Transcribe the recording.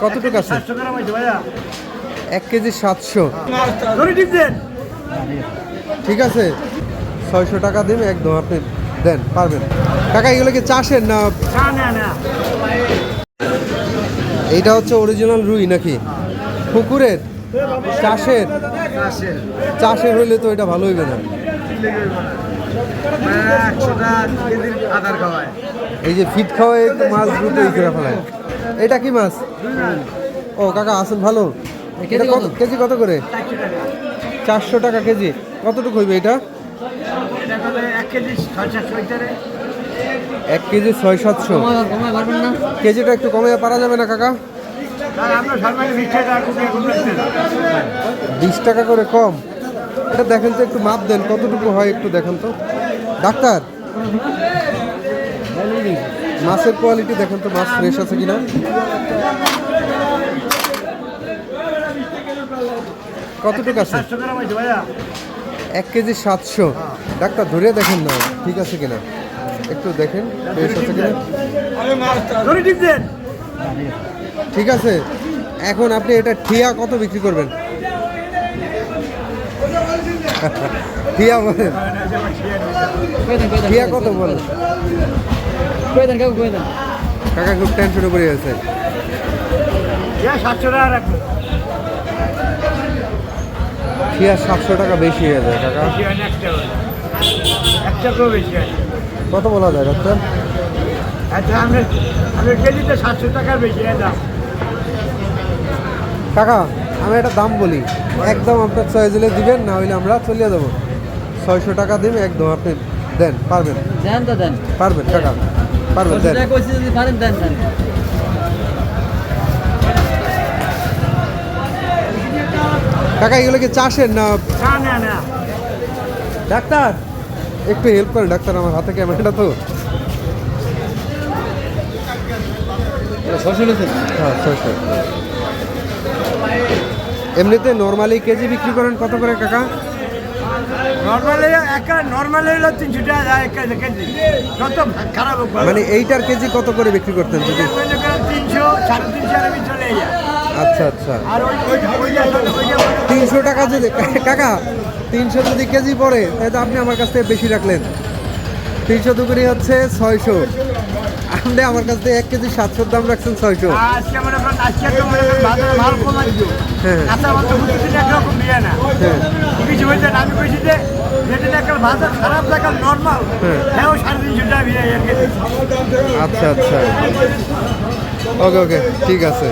কতটুকু আছে? এক কেজি সাতশো। ঠিক আছে। ছয়শো টাকা দিন একদম আপনি দেন পারবেন। কাকা এগুলো কি চাষের না না না না। এইটা হচ্ছে অরিজিনাল রুই নাকি? পুকুরের? চাষের? চাষের। হইলে তো এটা ভালো হইবে না। টাকা খাওয়ায়। এই যে ফিট খাওয়াই তো মাছ দ্রুত করে ফেলায়। এটা কি মাছ? ও কাকা আসেন ভালো। এটা কত কেজি কত করে? চারশো টাকা। কেজি। কতটুকু হইবে এটা? এক কেজি ছয় সাতশো কেজিটা একটু কমে পারা যাবে না কাকা? বিশ টাকা করে কম। এটা দেখেন তো একটু মাপ দেন কতটুকু হয় একটু দেখেন তো। ডাক্তার? মাছের কোয়ালিটি দেখেন তো মাছ ফ্রেশ আছে কিনা। কতটুকু আছে? এক কেজি সাতশো। ডাক্তার ধরে দেখেন না ঠিক আছে কিনা? একটু দেখেন ফ্রেশ আছে কিনা। ঠিক আছে। এখন আপনি এটা ঠিয়া কত বিক্রি করবেন? বলেন কত বলেন কাকা খুব টেনশনে পড়ে গেছে। সাতশো টাকা রাখব? ঠিয়া সাতশো টাকা বেশি হয়ে যায় কাকা। কত বলা যায় ডাক্তার? আচ্ছা আমরা আমরা কেজিতে সাতশো টাকার বেশি হয় দাম। কাকা আমি একটা দাম বলি। একদম আপনার ছয় দিলে দিবেন না হইলে আমরা চলিয়ে দেবো। ছয়শো টাকা দিন একদম আপনি দেন পারবেন। দেন তো দেন। পারবেন টাকা পারবেন দেন। যদি পারেন দেন দেন। কাকা এগুলো কি চাষের না? না না না। ডাক্তার একটু হেল্প করেন ডাক্তার আমার হাতে ক্যামেরাটা তো। হ্যাঁ ছয়শো। এমনিতে নর্মালি কেজি বিক্রি করেন কত করে কাকা? নর্মালি একটা নর্মালি হলো তিনশো টাকা কেজি যত খারাপ মানে এইটার কেজি কত করে বিক্রি করতেন যদি? তিনশো সাড়ে তিনশো আর চলে যায় আচ্ছা আচ্ছা। আর তিনশো টাকা যদি কাকা তিনশো যদি কেজি পড়ে তাহলে আপনি আমার কাছ থেকে বেশি রাখলেন। তিনশো দুগুনি হচ্ছে ছয়শো। আপনি আমার কাছ থেকে এক কেজি সাতশোর দাম রাখছেন ছয়শো। আজকে মনে করেন আজকে তো মনে করেন বাজারে মাল কমাই দিও। হ্যাঁ। আচ্ছা আমার তো প্রতিদিন একরকম দিয়ে না। হ্যাঁ। কিছু হয়েছে না, আমি কইছি যে যেটা একটা বাজার খারাপ নর্মাল হ্যাঁ। সাড়ে তিনশো টাকা আচ্ছা আচ্ছা। ওকে ওকে ঠিক আছে।